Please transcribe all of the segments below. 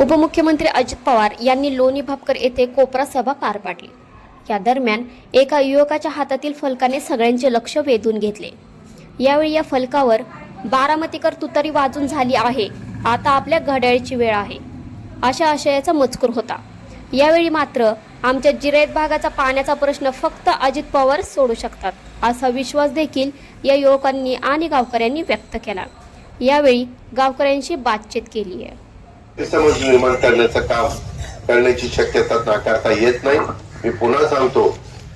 उपमुख्यमंत्री अजित पवार यांनी लोणी भापकर येथे कोपरा सभा पार पाडली. या दरम्यान एका युवकाच्या हातातील फलकाने सगळ्यांचे लक्ष वेधून घेतले. यावेळी या फलकावर बारामतीकर तुतारी वाजून झाली आहे आता आपल्या घड्याळीची वेळ आहे. अशा आशयाचा मजकूर होता. यावेळी मात्र आमच्या जिरायत भागाचा पाण्याचा प्रश्न फक्त अजित पवार सोडू शकतात असा विश्वास देखील या युवकांनी आणि गावकऱ्यांनी व्यक्त केला. यावेळी गावकऱ्यांशी बातचीत केली आहे. ते समज निर्माण करण्याचं काम करण्याची शक्यता नाकारता येत नाही. मी पुन्हा सांगतो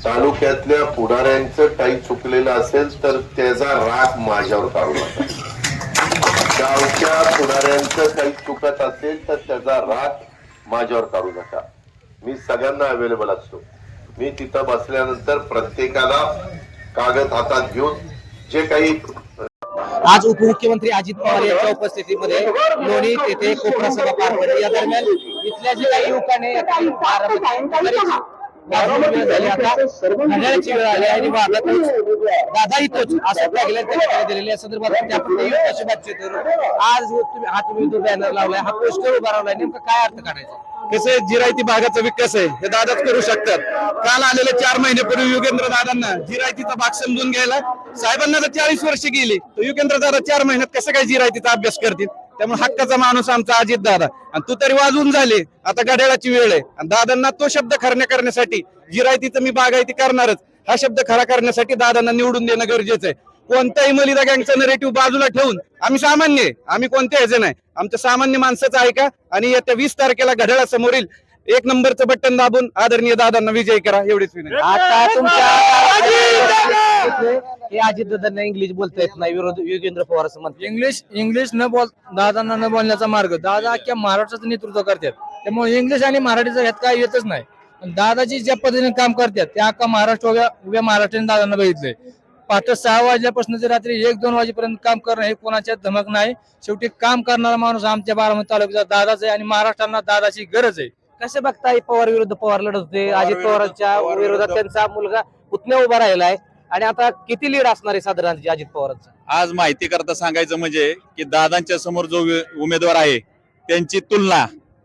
तालुक्यातल्या पुढाऱ्यांचं काही चुकलेलं असेल तर त्याचा राग माझ्यावर काढू नका. गावच्या पुढाऱ्यांचं काही चुकत असेल तर त्याचा राग माझ्यावर काढू नका. मी सगळ्यांना अवेलेबल असतो. मी तिथं बसल्यानंतर प्रत्येकाला कागद हातात घेऊन जे काही आज उपमुख्यमंत्री अजित पवार यांच्या उपस्थितीमध्ये लोणी तेथे कोकणा सभा पार पडली. या दरम्यान इथल्या जे काही युवकांनी घड्याळाची वेळ आली आणि दादा असं टॅगलाईन त्या ठिकाणी दिलेली या संदर्भात त्या आपण युवकाशी बातचीत करू? आज तुम्ही हा तुम्ही जो बॅनर लावलाय हा पोस्टर उभा लावलाय नेमकं काय अर्थ काढायचा? कसं जिरायती भागाचा विकास आहे. हे दादाच करू शकतात. काल आलेले चार महिन्यापूर्वी युगेंद्र दादांना जिरायतीचा भाग समजून घ्यायला साहेबांना तर चाळीस वर्ष गेली तर युगेंद्र दादा चार महिन्यात कसं काय जिरायतीचा अभ्यास करतील? त्यामुळे हक्काचा माणूस आमचा अजित दादा आणि तू तरी वाजून झाली. आता घड्याळाची वेळ आहे. आणि दादांना तो शब्द खरण्या करण्यासाठी जिरायतीचं मी बागायती करणारच. हा शब्द खरा करण्यासाठी दादांना निवडून देणं गरजेचं आहे. कोणत्याही मलिदा गँगचा नरेटिव्ह बाजूला ठेवून आम्ही सामान्य आहे. आम्ही कोणत्या ह्याचे नाही. आमचं सामान्य माणसाचं ऐका आणि येत्या वीस तारखेला घड्याळासमोरील एक नंबरचं बटन दाबून आदरणीय दादांना विजय करा. एवढीच विनंती. आता तुमच्या हे अजित दादांना इंग्लिश बोलता येत नाही विरोध योगेंद्र पवार असं म्हणतात इंग्लिश इंग्लिश न बोल दादांना न बोलण्याचा मार्ग. दादा अख्ख्या महाराष्ट्राचं नेतृत्व करतात. त्यामुळे इंग्लिश आणि मराठीचं ह्यात काय येतच नाही. पण दादाजी ज्या पद्धतीने काम करतात त्या अख्खा महाराष्ट्र उभ्या उभ्या महाराष्ट्राने दादांना बघितलंय. पहाटे सहा वाजल्यापासून ते रात्री एक दोन वाजेपर्यंत काम करणं हे कोणाच्यात धमक नाही. शेवटी काम करणारा माणूस आमच्या बारामती तालुक्याचा दादाच आहे आणि महाराष्ट्राला दादाची गरज आहे. कसे बघताय पवार विरुद्ध पवार लढत होते अजित पवारांच्या विरोधात त्यांचा मुलगा पुतण्या उभा राहिला आहे आणि आता किती लीड असणार आहे साधारण अजित पवारांचा? आज माहिती करता सांगायचं म्हणजे की दादांच्या समोर जो उमेदवार आहे त्यांची तुलना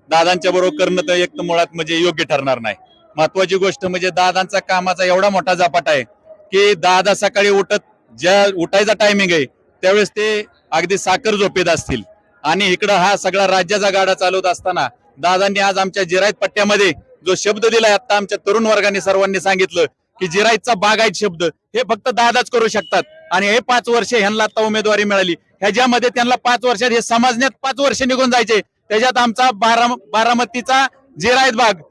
दादांच्या बरोबर करणं तर एक मुळात म्हणजे योग्य ठरणार नाही. महत्वाची गोष्ट म्हणजे दादांचा कामाचा एवढा मोठा झपाट आहे की दादा सकाळी उठत ज्या उठायचा टायमिंग आहे त्यावेळेस ते अगदी साखर झोपेत असतील. आणि इकडं हा सगळा राज्याचा गाडा चालवत असताना दादांनी आज आमच्या जिरायत पट्ट्यामध्ये जो शब्द दिलाय आता आमच्या तरुण वर्गाने सर्वांनी सांगितलं की जिरायतचा बागायत शब्द हे फक्त दादाच करू शकतात. आणि हे पाच वर्ष ह्यांना आता उमेदवारी मिळाली. ह्याच्यामध्ये त्यांना पाच वर्षात हे समजण्यात पाच वर्ष निघून जायचे. त्याच्यात आमचा बारा बारामतीचा जिरायत भाग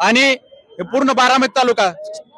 आणि हे पूर्ण बारामती तालुका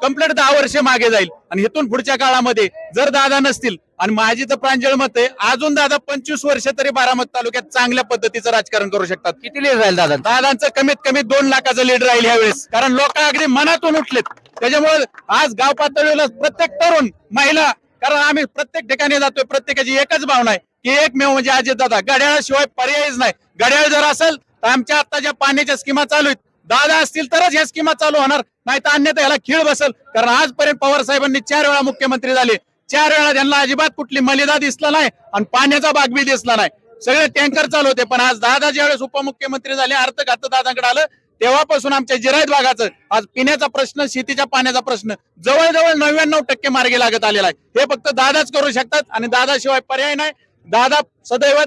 कंप्लीट दहा वर्ष मागे जाईल. आणि इथून पुढच्या काळामध्ये जर दादा नसतील आणि माझी तर प्रांजळ मत आहे अजून दादा पंचवीस वर्ष तरी बारामती तालुक्यात चांगल्या पद्धतीचं राजकारण करू शकतात. किती लीड राहील दादा? दादांचं कमीत कमी दोन लाखाचं लीड राहील यावेळेस कारण लोक अगदी मनातून उठलेत. त्याच्यामुळे आज गाव पातळीवर प्रत्येक तरुण महिला कारण आम्ही प्रत्येक ठिकाणी जातोय प्रत्येकाची एकच भावना आहे की एकमेव म्हणजे अजित दादा घड्याळाशिवाय पर्यायच नाही. घड्याळ जर असेल तर आमच्या आता ज्या पाण्याच्या स्कीमा चालू आहेत. दादा असतील तरच ह्या स्कीमा चालू होणार. नाही तर अन्यथा याला खीळ बसेल. कारण आजपर्यंत पवार साहेबांनी चार वेळा मुख्यमंत्री झाले. चार वेळा त्यांना अजिबात कुठली मलिदा दिसला नाही आणि पाण्याचा बागबी दिसला नाही. सगळे टँकर चालू होते. पण आज दादा ज्यावेळेस उपमुख्यमंत्री झाले अर्थ घात दादांकडे आलं तेव्हापासून आमच्या जिरायत भागाचं आज पिण्याचा प्रश्न शेतीच्या पाण्याचा प्रश्न जवळजवळ नव्याण्णव टक्के मार्गी लागत आलेला आहे. हे फक्त दादाच करू शकतात आणि दादाशिवाय पर्याय नाही. दादा सदैव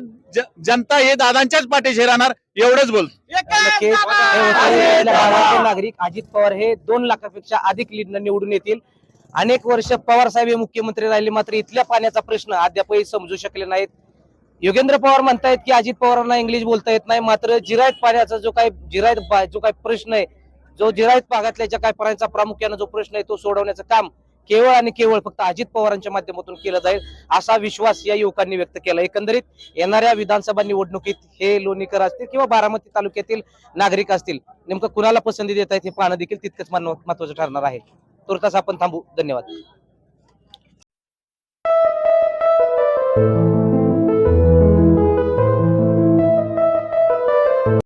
जनता हे दादांच्याच पाठीशी राहणार एवढंच बोल नागरिक अजित पवार हे दोन लाखापेक्षा अधिक लीडनं निवडून येतील. अनेक वर्ष पवार साहेब हे मुख्यमंत्री राहिले मात्र इथल्या पाण्याचा प्रश्न अद्यापही समजू शकले नाहीत. योगेंद्र पवार म्हणतायत की अजित पवारांना इंग्लिश बोलता येत नाही मात्र जिरायत पाण्याचा जो काही जिरायत जो काही प्रश्न आहे जो जिरायत भागातल्या ज्या काही पाण्याचा प्रामुख्याने जो प्रश्न आहे तो सोडवण्याचं काम केवळ आणि केवळ फक्त अजित पवारांच्या माध्यमातून केलं जाईल असा विश्वास या युवकांनी व्यक्त केला. एकंदरीत येणाऱ्या विधानसभा निवडणुकीत हे लोणीकर असतील किंवा बारामती तालुक्यातील नागरिक असतील नेमकं कुणाला पसंती देत आहेत हे पाहणं देखील तितकंच महत्वाचं ठरणार आहे. तुर्तास आपण थांबू. धन्यवाद.